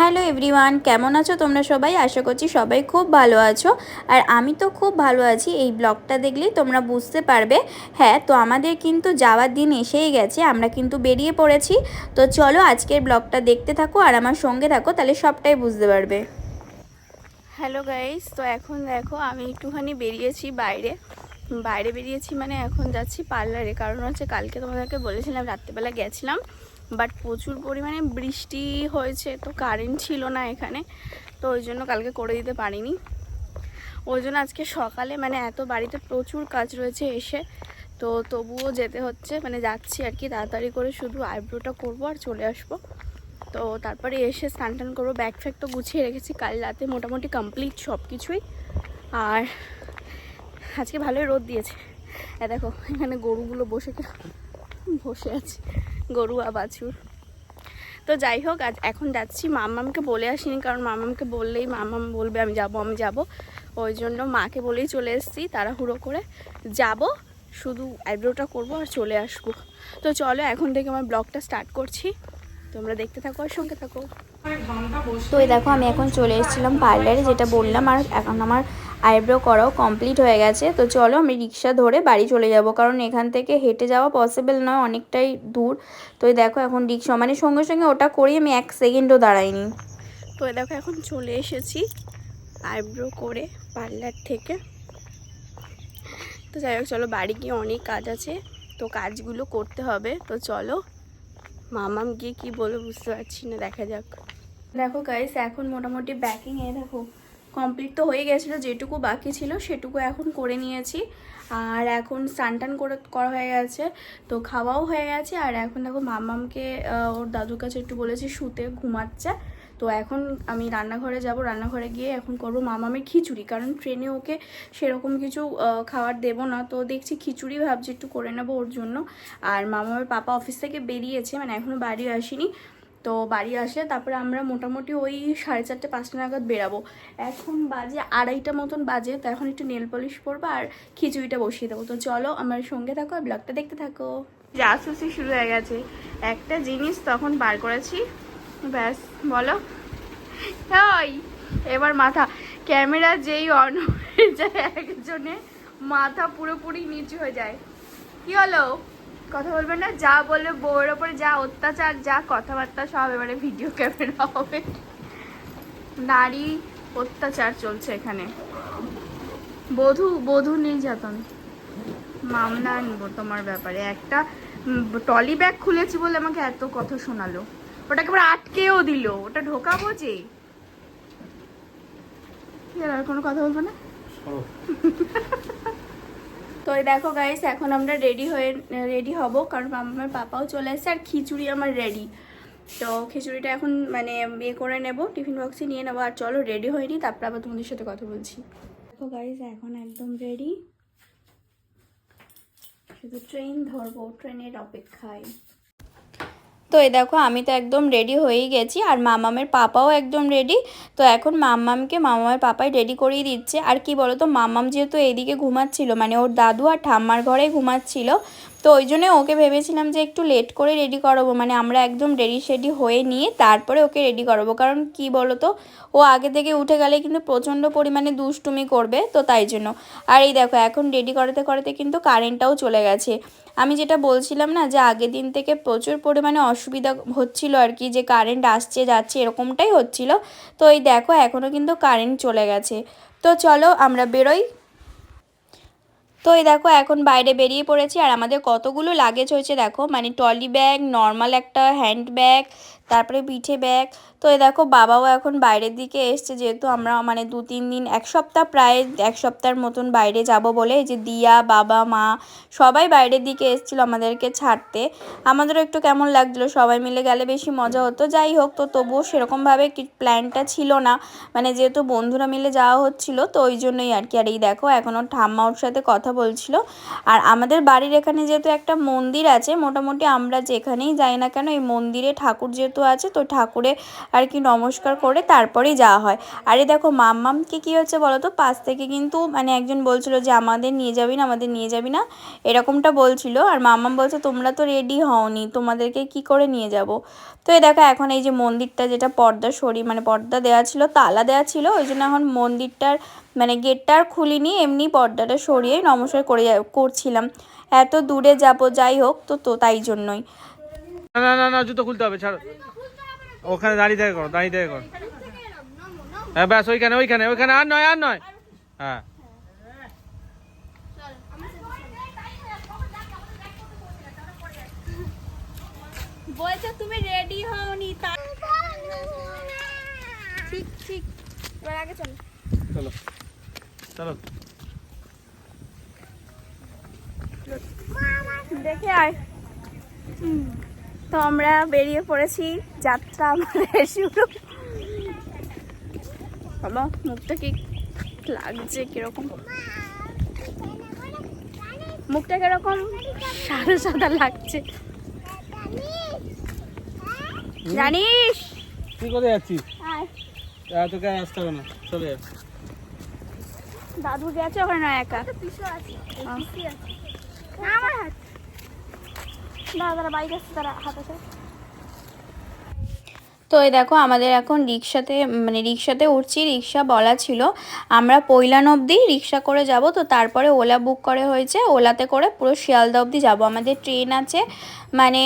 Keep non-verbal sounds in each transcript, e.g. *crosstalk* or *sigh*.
Hello everyone, কেমন আছো তোমরা সবাই? আশা করছি সবাই খুব ভালো আছো। আর আমি তো খুব ভালো আছি, এই ব্লগটা দেখলেই তোমরা বুঝতে পারবে। হ্যাঁ তো আমাদের কিন্তু যাওয়ার দিন এসেই গেছে, আমরা কিন্তু বেরিয়ে পড়েছি। তো চলো আজকের ব্লগটা দেখতে থাকো আর আমার সঙ্গে থাকো, তাহলে সবটাই বুঝতে পারবে। হ্যালো গাইস, তো এখন দেখো আমি একটুখানি বেরিয়েছি বাইরে। বাইরে বেরিয়েছি মানে এখন যাচ্ছি পার্লারে, কারণ হচ্ছে কালকে তোমাদেরকে বলেছিলাম রাত্রেবেলা গেছিলাম। বাট প্রচুর পরিমাণে বৃষ্টি হয়েছে, তো কারেন্ট ছিল না এখানে, তো ওই জন্য কালকে করে দিতে পারিনি। ওই জন্য আজকে সকালে মানে এত বাড়িতে প্রচুর কাজ রয়েছে এসে, তো তবুও যেতে হচ্ছে মানে যাচ্ছি আর কি, তাড়াতাড়ি করে শুধু আইব্রোটা করব আর চলে আসব। তো তারপরে এসে স্নান টান করব ব্যাগ ফ্যাগ তো গুছিয়ে রেখেছি, কাল রাতে মোটামুটি কমপ্লিট সব কিছুই আর আজকে ভালোই রোদ দিয়েছে। দেখো, এখানে গরুগুলো বসে বসে আছে গরু আর বাছুর। তো যাই হোক আজ এখন যাচ্ছি। মামামকে বলে আসিনি কারণ মামামকে বললেই মামাম বলবে আমি যাব আমি যাব। ওই জন্য মাকে বলেই চলে এসেছি তাড়াহুড়ো করে। যাব শুধু আইব্রোটা করব আর চলে আসব। তো চলো এখন থেকে আমার ব্লগটা স্টার্ট করছি। তোমরা দেখতে থাকো আর সঙ্গে থাকো। তো এই দেখো আমি এখন চলে এসেছিলাম পার্লারে যেটা বললাম আর এখন আমার আইব্রো করাও কমপ্লিট হয়ে গেছে। তো চলো আমি রিক্সা ধরে বাড়ি চলে যাব, কারণ এখান থেকে হেঁটে যাওয়া পসিবল নয়, অনেকটাই দূর। তো দেখো এখন রিক্সা মানে সঙ্গে সঙ্গে ওটা করি আমি এক সেকেন্ডও দাঁড়াইনি। তো দেখো এখন চলে এসেছি আইব্রো করে পার্লার থেকে। তো যাই হোক, চলো বাড়ি গিয়ে অনেক কাজ আছে, তো কাজগুলো করতে হবে। তো চলো, মামাম গিয়ে কি বলে বুঝতে পারছি না, দেখা যাক। দেখো গাইস এখন মোটামুটি ব্যাকিং এ, দেখো কমপ্লিট তো হয়ে গেছিল, যেটুকু বাকি ছিল সেটুকু এখন করে নিয়েছি। আর এখন স্নান টান করে করা হয়ে গেছে, তো খাওয়াও হয়ে গেছে। আর এখন দেখো মামামকে ওর দাদুর কাছে একটু বলেছি শুতে ঘুমাচ্ছে। তো এখন আমি রান্নাঘরে যাব, রান্নাঘরে গিয়ে এখন করব মামামের খিচুড়ি। কারণ ট্রেনে ওকে সেরকম কিছু খাবার দেবো না। তো দেখছি খিচুড়ি ভাবছি একটু করে নেব ওর জন্য। আর মামামের পাপা অফিস থেকে বেরিয়েছে মানে এখনও বাড়ি আসেনি। তো বাড়ি আসে, তারপরে আমরা মোটামুটি ওই সাড়ে চারটে, পাঁচটা নাগাদ বেরাবো। এখন বাজে আড়াইটা মতন বাজে, তো এখন একটু নেল পলিশ করব আর খিচুড়িটা বসিয়ে দেবো। তো চলো আমার সঙ্গে থাকো আর ব্লগটা দেখতে থাকো। জাসুসি শুরু হয়ে গেছে। একটা জিনিস তখন বার করেছি। ব্যাস, বলো। ওই এবার মাথা। ক্যামেরা যেই অন হয়ে যায়, একজনে মাথা পুরোপুরি নিচু হয়ে যায়। কি হলো? কথা বলবে না যা বলবে বউয়ের ওপরে যা অত্যাচার যা কথাবার্তা সব এবারে ভিডিও ক্যামেরা হবে। নারী অত্যাচার চলছে এখানে। বধূ বধূ নির্যাতন। মামলা নিব তোমার ব্যাপারে। একটা টলি ব্যাগ খুলেছি বলে আমাকে এত কথা শোনালো। ওটাকে আবার আটকেও দিল। ওটা ঢোকাবো যে। আর আর কোনো কথা বলব না? *laughs* তো এই দেখো গাইস এখন আমরা রেডি হয়ে রেডি হব কারণ আমার পাপাও চলে এসেছে আর খিচুড়ি আমার রেডি তো খিচুড়িটা এখন মানে ইয়ে করে নেব টিফিন বক্সে নিয়ে নেব। আর চলো রেডি হয়নি তারপর আবার তোমাদের সাথে কথা বলছি। দেখো গাইস এখন একদম রেডি শুধু ট্রেন ধরবো ট্রেনের অপেক্ষায়। তো এই দেখো, আমি তো একদম রেডি হয়েই গেছি, আর মামামের পাপাও একদম রেডি তো এখন মামামকে, মামামের পাপাই রেডি করিয়ে দিচ্ছে। আর কি বলো তো মামাম যেহেতু এইদিকে ঘুমাচ্ছিল মানে ওর দাদু আর ঠাম্মার ঘরে ঘুমাচ্ছিল, তো ওই জন্য ওকে ভেবেছিলাম যে একটু লেট করে রেডি করাবো মানে আমরা একদম রেডি সেডি হয়ে নিয়ে তারপরে ওকে রেডি করাবো। কারণ কি বলো তো ও আগে থেকে উঠে গেলে কিন্তু প্রচণ্ড পরিমাণে দুষ্টুমি করবে, তো তাই জন্য। আর এই দেখো, এখন রেডি করাতে করাতে কিন্তু কারেন্টটাও চলে গেছে। আমি যেটা বলছিলাম না যে আগের দিন থেকে প্রচুর পরিমাণে অসুবিধা হচ্ছিল আর কি, যে কারেন্ট আসছে, যাচ্ছে, এরকমটাই হচ্ছিল। তো এই দেখো, এখনও কিন্তু কারেন্ট চলে গেছে। তো চলো আমরা বেরোই। তো এই দেখো, এখন বাইরে বেরিয়ে পড়েছি আর আমাদের কতগুলো লাগেজ হয়েছে দেখো। মানে ট্রলি ব্যাগ নর্মাল একটা হ্যান্ড ব্যাগ তারপরে পিঠে ব্যাগ। তো এই দেখো, বাবাও এখন বাইরের দিকে এসছে, যেহেতু আমরা মানে দু তিন দিন, এক সপ্তাহ প্রায়, এক সপ্তাহের মতন বাইরে যাব বলে যে দিয়া, বাবা, মা সবাই বাইরের দিকে এসেছিল আমাদেরকে ছাড়তে। আমাদেরও একটু কেমন লাগছিল, সবাই মিলে গেলে বেশি মজা হতো। যাই হোক, তো তবুও সেরকমভাবে কি, প্ল্যানটা ছিল না। মানে যেহেতু বন্ধুরা মিলে যাওয়া হচ্ছিল, তো ওই জন্যই আর কি। আর এই দেখো, এখনও ঠাম্মা ওর সাথে কথা বলছিল। আর আমাদের বাড়ির এখানে যেহেতু একটা মন্দির আছে, মোটামুটি আমরা যেখানেই যাই না কেন, এই মন্দিরে ঠাকুর যেহেতু যেহেতু আছে, তো ঠাকুরে আর কি নমস্কার করে তারপরেই যাওয়া হয়। আরে দেখো, মাম্মামকে কী হচ্ছে বলো তো পাশ থেকে কিন্তু মানে একজন বলছিল যে, আমাদের নিয়ে যাবি না, আমাদের নিয়ে যাবি না। এরকমটা বলছিল। আর মাম্মাম বলছে, তোমরা তো রেডি হওনি, তোমাদেরকে কি করে নিয়ে যাব? তো এই দেখো, এখন এই যে মন্দিরটা যেটা পর্দা সরি মানে পর্দা দেওয়া ছিল, তালা দেওয়া ছিল, ওই জন্য এখন মন্দিরটার মানে গেটটা আর খুলিনি, এমনি পর্দাটা সরিয়ে নমস্কার করে করছিলাম। এত দূরে যাব, যাই হোক, তো তো তাই জন্যই। না না না না জুতো খুলতে হবে ছাড়ো। ওখানে দাঁড়িয়ে থেকে করো দাঁড়িয়ে থেকে করো। হ্যাঁ ব্যাস ওইখানে ওইখানে ওইখানে আর নয় আর নয়। হ্যাঁ। বলছে তুমি রেডি হওনি ঠিক ঠিক। এবার আগে চলো। চলো। চলো। দেখে আয়। হুম, তো আমরা বেরিয়ে পড়েছি যাত্রা আমাদের শুরু। বাবা মুখটা কি লাগছে কীরকম? মুখটা কীরকম? সাদা সাদা লাগছে। জানিস? তুই কোথায় যাচ্ছিস? তোকে আসতে হবে না চলে যা দাদু গেছে ওখানে একা। আমার হাত। তো এই দেখো, আমাদের এখন রিক্সাতে মানে রিক্সাতে উঠছি, রিক্সা বলা ছিল। আমরা পৈলান অবধি রিক্সা করে যাব, তো তারপরে ওলা বুক করে হয়েছে। ওলাতে করে পুরো শিয়ালদা অবধি যাব। আমাদের ট্রেন আছে মানে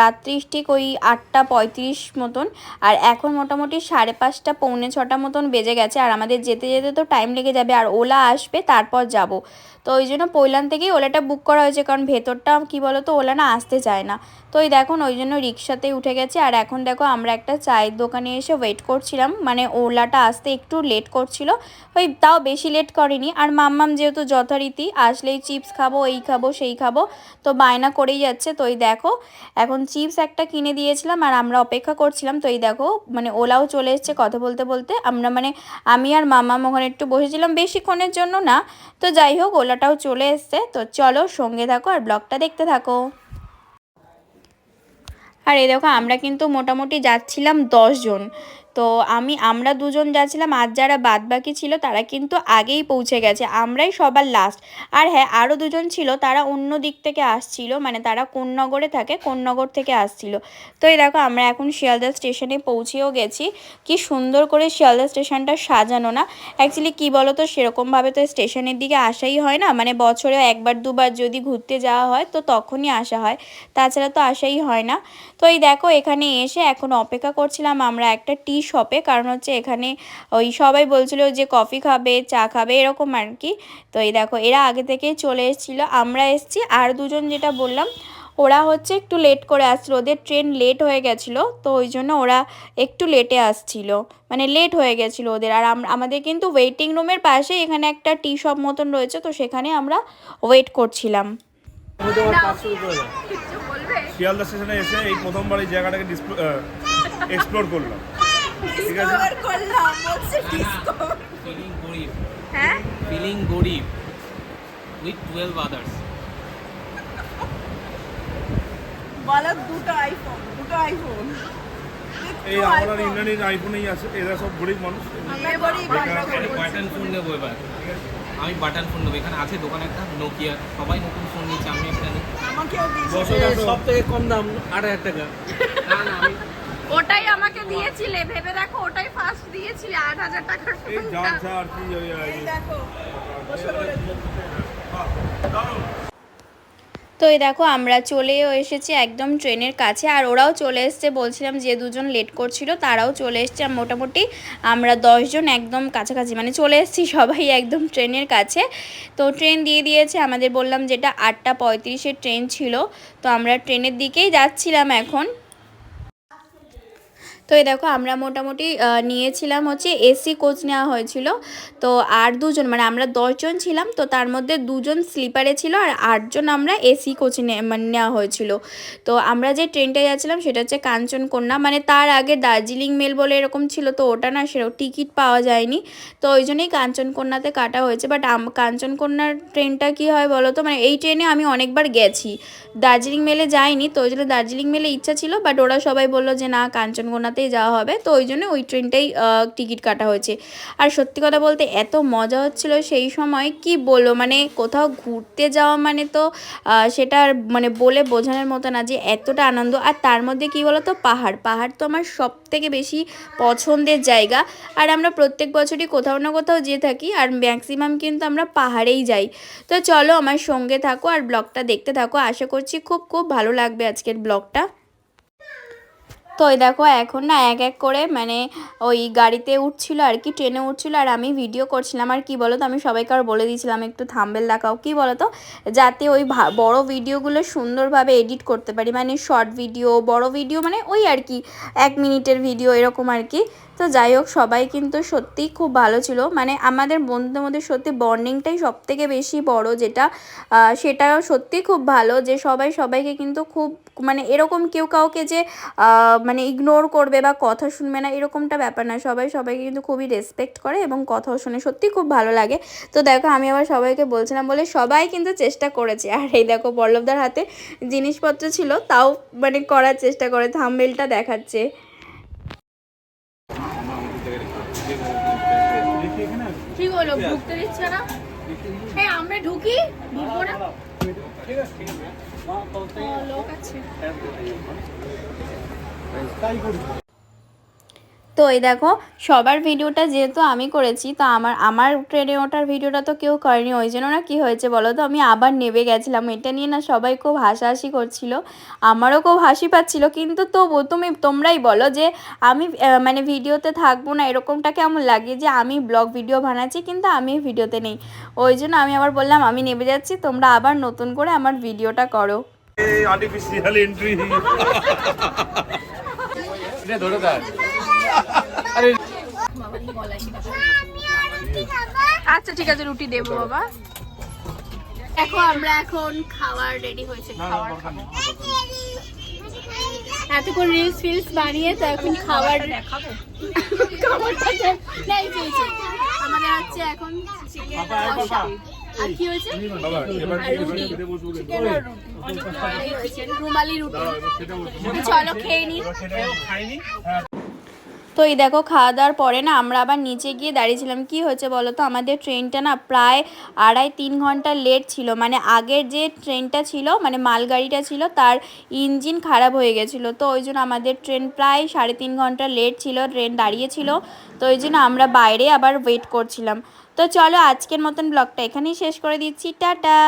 রাত্রি ঠিক ওই আটটা পঁয়ত্রিশ মতন। আর এখন মোটামুটি সাড়ে পাঁচটা, পৌনে ছটা মতন বেজে গেছে। আর আমাদের যেতে যেতে তো টাইম লেগে যাবে। আর ওলা আসবে, তারপর যাব। তো ওই জন্য পৈলান থেকেই ওলাটা বুক করা হয়েছে, কারণ ভেতরটা কি বলো তো ওলা না আসতে চায় না। তো ওই দেখুন, ওই জন্য রিক্সাতেই উঠে গেছে। আর এখন দেখো, আমরা একটা চায়ের দোকানে এসে ওয়েট করছিলাম। মানে ওলাটা আসতে একটু লেট করছিল। ওই তাও বেশি লেট করেনি। আর মাম্মাম যেহেতু যথারীতি আসলেই চিপস খাব, এই খাব, সেই খাব, তো বায়না করেই যাচ্ছে। তো এই দেখো, এখন চিপস একটা কিনে দিয়েছিলাম আর আমরা অপেক্ষা করছিলাম। তো এই দেখো মানে ওলাও চলে এসছে কথা বলতে বলতে। আমরা মানে আমি আর মাম্মাম ওখানে একটু বসেছিলাম। বেশিক্ষণের জন্য না। তো যাই হোক ওলাটাও চলে এসছে। তো চলো সঙ্গে থাকো আর ব্লগটা দেখতে থাকো। আর এই দেখো, আমরা কিন্তু মোটামুটি যাচ্ছিলাম জন। তো আমি, আমরা দুজন যাচ্ছিলাম, আর যারা বাদ বাকি ছিল তারা কিন্তু আগেই পৌঁছে গেছে, আমরাই সবার লাস্ট আর হ্যাঁ আরও দুজন ছিল, তারা অন্য দিক থেকে আসছিল মানে তারা কোন্নগরে থাকে কোন্নগর থেকে আসছিল। তো এই দেখো, আমরা এখন শিয়ালদা স্টেশনে পৌঁছেও গেছি। কি সুন্দর করে শিয়ালদা স্টেশনটা সাজানো না? অ্যাকচুয়ালি কী বলো তো সেরকমভাবে তো স্টেশনের দিকে আসাই হয় না মানে বছরে একবার, দুবার যদি ঘুরতে যাওয়া হয়, তো তখনই আসা হয়। তাছাড়া তো আসাই হয় না। তো এই দেখো, এখানে এসে এখন অপেক্ষা করছিলাম আমরা একটা টি শপে কারণ হচ্ছে এখানে ওই সবাই বলছিল যে কফি খাবে, চা খাবে, এরকম আর কি তো এই দেখো, এরা আগে থেকেই চলে এসেছিল, আমরা এসেছি। আর দুজন যেটা বললাম, ওরা হচ্ছে একটু লেট করে আসছিল, ওদের ট্রেন লেট হয়ে গেছিল, তো ওই জন্য ওরা একটু লেটে আসছিল। মানে লেট হয়ে গেছিল ওদের। আর আমাদের কিন্তু ওয়েটিং রুমের পাশে এখানে একটা টি শপ মতন রয়েছে, তো সেখানে আমরা ওয়েট করছিলাম। শিয়ালদা স্টেশনে এসে এই প্রথমবার এই জায়গাটাকে এক্সপ্লোর করলাম। ঠিক আছে feeling গরিব। হ্যাঁ? Feeling গরিব with 12 others বলো দুটো আইফোন দুটো আইফোন এই আমার আর ইন্ডিয়ান আইফোনেই আছে এরা সব গরিব মানুষ। আমি বাটন ফোন নেব এবার। আমি বাটন ফোন নেব। এখানে আছে দোকানে একটা নোকিয়া সবাই নতুন ফোন নিচ্ছে আমি একটা নিই। সব থেকে কম দাম আট হাজার টাকা না না আমি ওটাই আমাকে দিয়েছিলে ভেবে দেখো ওটাই ফার্স্ট দিয়েছিলে আট হাজার টাকার তো এই দেখো আমরা চলেও এসেছি একদম ট্রেনের কাছে আর ওরাও চলে এসছে বলছিলাম যে দুজন লেট করছিল তারাও চলে এসছে আর মোটামুটি আমরা দশজন একদম কাছাকাছি মানে চলে এসেছি সবাই একদম ট্রেনের কাছে। তো ট্রেন দিয়ে দিয়েছে আমাদের বললাম যেটা আটটা পঁয়ত্রিশের ট্রেন ছিল তো আমরা ট্রেনের দিকেই যাচ্ছিলাম এখন। তো এই দেখো, আমরা মোটামুটি নিয়েছিলাম হচ্ছে এসি কোচ নেওয়া হয়েছিল। তো আর দুজন মানে আমরা দশজন ছিলাম, তো তার মধ্যে দুজন স্লিপারে ছিল আর আটজন আমরা এসি কোচে মানে নেওয়া হয়েছিল। তো আমরা যে ট্রেনটায় যাচ্ছিলাম সেটা হচ্ছে কাঞ্চনকন্যা মানে তার আগে দার্জিলিং মেল বলে এরকম ছিল, তো ওটা না সেরকম টিকিট পাওয়া যায়নি। তো ওই জন্যই কাঞ্চনকন্যাতে কাটা হয়েছে। বাট কাঞ্চনকন্যার ট্রেনটা কি হয় বলো তো মানে এই ট্রেনে আমি অনেকবার গেছি। দার্জিলিং, মেলে যাইনি, তো ওই জন্য দার্জিলিং, মেলে ইচ্ছা ছিল, বাট ওরা সবাই বলল যে না কাঞ্চনকন্যাতেই যাওয়া হবে। তো ওই জন্য ওই ট্রেনটাই টিকিট কাটা হয়েছে। আর সত্যি কথা বলতে এত মজা হচ্ছিল সেই সময়, কি বলব? মানে কোথাও ঘুরতে যাওয়া মানে তো সেটা মানে বলে বোঝানোর মতো না যে এতটা আনন্দ। আর তার মধ্যে কি বলো তো পাহাড়। পাহাড় তো আমার সব থেকে বেশি পছন্দের জায়গা। আর আমরা প্রত্যেক বছরই কোথাও না কোথাও যেয়ে থাকি, আর ম্যাক্সিমাম কিন্তু আমরা পাহাড়েই যাই। তো চলো আমার সঙ্গে থাকো আর ব্লগটা দেখতে থাকো। আশা করছি খুব খুব ভালো লাগবে আজকের ব্লগটা। তো ওই দেখো, এখন না এক এক করে মানে ওই গাড়িতে উঠছিল আর কি, ট্রেনে উঠছিল আর আমি ভিডিও করছিলাম। আর কি বলো তো আমি সবাইকে আর বলে দিয়েছিলাম, একটু থাম্বেল দেখাও। কি বলো তো যাতে ওই বড় ভিডিওগুলো সুন্দরভাবে এডিট করতে পারি। মানে শর্ট ভিডিও বড় ভিডিও মানে ওই আর কি, এক মিনিটের ভিডিও এরকম আর কি। তো যাই হোক, সবাই কিন্তু সত্যিই খুব ভালো ছিল। মানে আমাদের বন্ধুদের মধ্যে সত্যি বর্নিংটাই সব থেকে বেশি বড় যেটা সেটাও সত্যি খুব ভালো যে সবাই সবাইকে কিন্তু খুব মানে এরকম কেউ কাউকে যে মানে ইগনোর করবে বা কথা শুনবে না, এরকমটা ব্যাপার না। সবাই সবাইকে কিন্তু খুবই রেসপেক্ট করে এবং কথাও শুনে সত্যি খুব ভালো লাগে। তো দেখো, আমি আবার সবাইকে বলছিলাম বলে সবাই কিন্তু চেষ্টা করেছে। আর এই দেখো, পল্লবদার হাতে জিনিসপত্র ছিল, তাও মানে করার চেষ্টা করে থাম্বেলটা দেখাচ্ছে কি হলো ঢুকতে দিচ্ছে না। হ্যাঁ আমরা ঢুকি ঢুকবো না। লোক আছে। তো এই দেখো, সবার ভিডিওটা যেহেতু আমি করেছি, তো আমার আমার ট্রেনে ওঠার ভিডিওটা তো কেউ করেনি, ওই জন্য না কী হয়েছে বলো তো? আমি আবার নেবে গেছিলাম, এটা নিয়ে না সবাই খুব হাসাহাসি করছিল, আমারও খুব হাসি পাচ্ছিল, কিন্তু তবু তুমি, তোমরাই বলো যে আমি মানে ভিডিওতে থাকব না, এরকমটা কেমন লাগে যে আমি ব্লগ ভিডিও বানাচ্ছি, কিন্তু আমি ভিডিওতে নেই। ওই জন্য আমি আবার বললাম, আমি নেবে যাচ্ছি, তোমরা আবার নতুন করে আমার ভিডিওটা করো। আর্টিফিশিয়াল এন্ট্রি *laughs* আচ্ছা ঠিক আছে রুটি দেবো বাবা। দেখো আমরা এখন খাবার রেডি হয়েছে। খাবার খাব এতক্ষণ রিলস ফিলস বানিয়ে তো এখন খাবার দেখাবো? খাবারটা। আমাদের হচ্ছে এখন চিকেন আর কি হয়েছে? রুমালি রুটি। চলো খেয়ে নি। তো এই দেখো খাওয়া দাওয়ার পরে না আমরা আবার নিচে গিয়ে দাঁড়িয়েছিলাম। কি হয়েছে বলো তো? আমাদের ট্রেনটা না প্রায় আড়াই তিন ঘণ্টা লেট ছিল। মানে আগের যে ট্রেনটা ছিল মানে মালগাড়িটা ছিল তার ইঞ্জিন খারাপ হয়ে গেছিল। তো ওই জন্য আমাদের ট্রেন প্রায় সাড়ে তিন ঘণ্টা লেট ছিল ট্রেন দাঁড়িয়েছিল তো ওই জন্য আমরা বাইরে আবার ওয়েট করছিলাম। তো চলো আজকের মতন ব্লগটা এখানেই শেষ করে দিচ্ছি টাটা।